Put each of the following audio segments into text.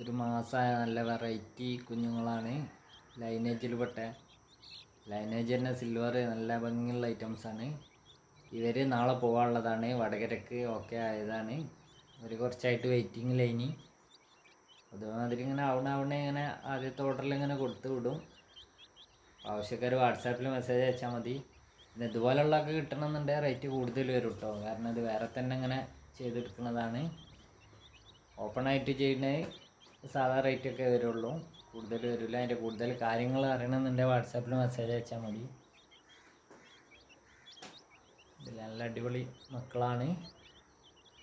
ഒരു മാസമായ നല്ല വെറൈറ്റി കുഞ്ഞുങ്ങളാണ്. ലൈനേജിൽ പെട്ട. ലൈനേജ് തന്നെ സിൽവർ നല്ല ഭംഗിയുള്ള ഐറ്റംസാണ് ഇവർ നാളെ പോകാനുള്ളതാണ് വടകരക്ക് ഓക്കെ ആയതാണ്. ഇവർ കുറച്ചായിട്ട് വെയിറ്റിംഗ് ലൈനി അതുമാതിരി ഇങ്ങനെ ആവണ ആവണ ഇങ്ങനെ ആദ്യത്തെ ഓർഡറിൽ ഇങ്ങനെ കൊടുത്തു വിടും. ആവശ്യക്കാർ വാട്സാപ്പിൽ മെസ്സേജ് അയച്ചാൽ മതി. പിന്നെ ഇതുപോലുള്ളതൊക്കെ കിട്ടണമെന്നുണ്ടെങ്കിൽ റേറ്റ് കൂടുതൽ വരും കേട്ടോ കാരണം ഇത് വേറെ തന്നെ ഇങ്ങനെ ചെയ്തെടുക്കുന്നതാണ് ഓപ്പണായിട്ട് ചെയ്യുന്നത് സാധാ റേറ്റ് ഒക്കെ വരുള്ളൂ. കൂടുതൽ വരില്ല. അതിന്റെ കൂടുതൽ കാര്യങ്ങൾ അറിയണമെന്നുണ്ടെങ്കിൽ വാട്സാപ്പിൽ മെസ്സേജ് അയച്ചാൽ മതി. ഇതിൽ നല്ല അടിപൊളി മക്കളാണ്.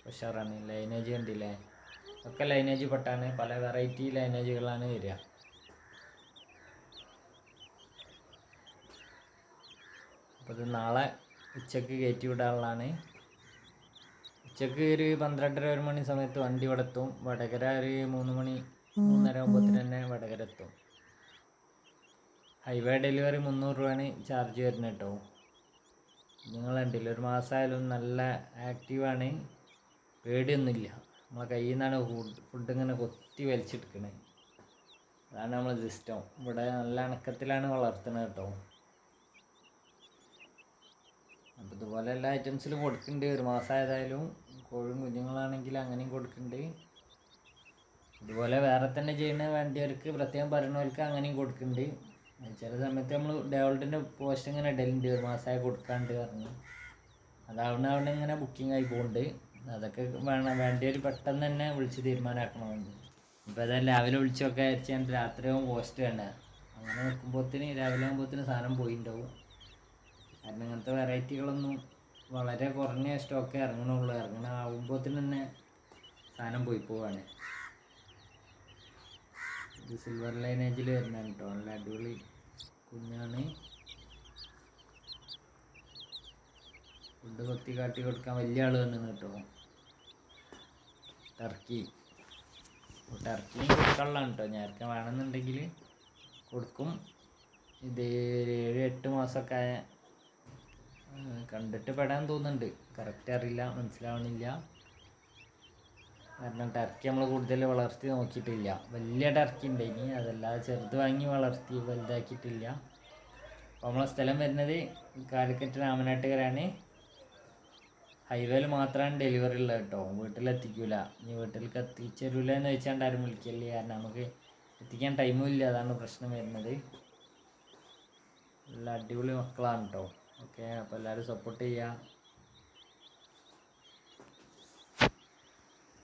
ഉഷാറാണ് ലൈനേജ് കണ്ടില്ലേ? ഒക്കെ ലൈനേജ് പെട്ടാണ്. പല വെറൈറ്റി ലൈനേജുകളാണ് വരിക. അപ്പോൾ ഇത് നാളെ ഉച്ചയ്ക്ക് കയറ്റി വിടാനുള്ളതാണ് ഉച്ചയ്ക്ക് ഒരു പന്ത്രണ്ടര ഒരു മണി സമയത്ത് വണ്ടി ഇവിടെ എത്തും. വടകര ഒരു മൂന്ന് മണി മൂന്നര ആകുമ്പോഴത്തേന് തന്നെ വടകര എത്തും ഹൈവേ ഡെലിവറി മുന്നൂറ് രൂപയാണ് ചാർജ് വരുന്നത് കേട്ടോ. നിങ്ങൾ കണ്ടില്ല ഒരു മാസമായാലും നല്ല ആക്റ്റീവാണ്. പേടിയൊന്നുമില്ല. നമ്മളെ കയ്യിൽ നിന്നാണ് ഫുഡ് ഇങ്ങനെ കൊത്തി വലിച്ചെടുക്കണേ. അതാണ് നമ്മൾ സിസ്റ്റം ഇവിടെ നല്ല അണക്കത്തിലാണ് വളർത്തുന്നത് കേട്ടോ. അപ്പോൾ ഇതുപോലെ എല്ലാ ഐറ്റംസിലും കൊടുക്കുന്നുണ്ട്. ഒരു മാസമായതായാലും കോഴും കുഞ്ഞുങ്ങളാണെങ്കിൽ അങ്ങനെയും കൊടുക്കുന്നുണ്ട്. ഇതുപോലെ വേറെ തന്നെ ചെയ്യുന്ന വേണ്ടിയവർക്ക് പ്രത്യേകം പറയുന്നവർക്ക് അങ്ങനെയും കൊടുക്കുന്നുണ്ട് ചില സമയത്ത് നമ്മൾ ഡെവലപ്പിന്റെ പോസ്റ്റ് ഇങ്ങനെ ഇടലുണ്ട് ഒരു മാസമായി കൊടുക്കാണ്ട് പറഞ്ഞു. അതാവണ അവിടെ ഇങ്ങനെ ബുക്കിംഗ് ആയി പോകുന്നുണ്ട് അതൊക്കെ വേണം വേണ്ടിയവർ പെട്ടെന്ന് തന്നെ വിളിച്ച് തീരുമാനമാക്കണമെന്ന് ഇപ്പോൾ ഏതായാലും രാവിലെ വിളിച്ചൊക്കെ അയച്ചാൽ രാത്രിയാവും പോസ്റ്റ് വേണ്ട. അങ്ങനെ നിൽക്കുമ്പോഴത്തേന് രാവിലെ ആകുമ്പോഴത്തേന് സാധനം പോയിട്ടുണ്ടാവും കാരണം ഇങ്ങനത്തെ വെറൈറ്റികളൊന്നും വളരെ കുറഞ്ഞ സ്റ്റോക്കേ ഇറങ്ങണുള്ളൂ. ഇറങ്ങണ ആകുമ്പോഴത്തേന് തന്നെ സാധനം പോയി പോവാണ്. ഇത് സിൽവർ ലൈനേജിൽ വരുന്നതാണ് കേട്ടോ നല്ല അടിപൊളി കുഞ്ഞാണ്. ഫുഡ് കൊത്തി കാട്ടി കൊടുക്കാൻ വലിയ ആൾ വന്നു കേട്ടോ ടർക്കി. ടർക്കിയും കൊടുക്കാനുള്ളതാണ് കേട്ടോ നേരത്തെ വേണമെന്നുണ്ടെങ്കിൽ കൊടുക്കും. ഇത് ഏഴ് എട്ട് മാസമൊക്കെ ആയ കണ്ടിട്ട് പെടാൻ തോന്നുന്നുണ്ട്. കറക്റ്റ് അറിയില്ല മനസ്സിലാവണില്ല. കാരണം ടർക്കി നമ്മൾ കൂടുതൽ വളർത്തി നോക്കിയിട്ടില്ല. വലിയ ടർക്കി ഉണ്ട്. ഇനി അതല്ലാതെ ചെറുത് വാങ്ങി വളർത്തി വലുതാക്കിയിട്ടില്ല. അപ്പോൾ നമ്മളെ സ്ഥലം വരുന്നത് കാലിക്കറ്റ് രാമനാട്ടുകരാണ് ഹൈവേയിൽ മാത്രമാണ് ഡെലിവറി ഉള്ളത് കേട്ടോ. വീട്ടിലെത്തിക്കൂല. ഇനി വീട്ടിലേക്ക് എത്തിച്ചേരൂല എന്ന് വെച്ചാണ്ട് ആരും വിളിക്കല്ലേ കാരണം നമുക്ക് എത്തിക്കാൻ ടൈമും ഇല്ല. അതാണ് പ്രശ്നം വരുന്നത്. നല്ല അടിപൊളി മക്കളാണ് കേട്ടോ. ഓക്കെ അപ്പോൾ എല്ലാവരും സപ്പോർട്ട് ചെയ്യുക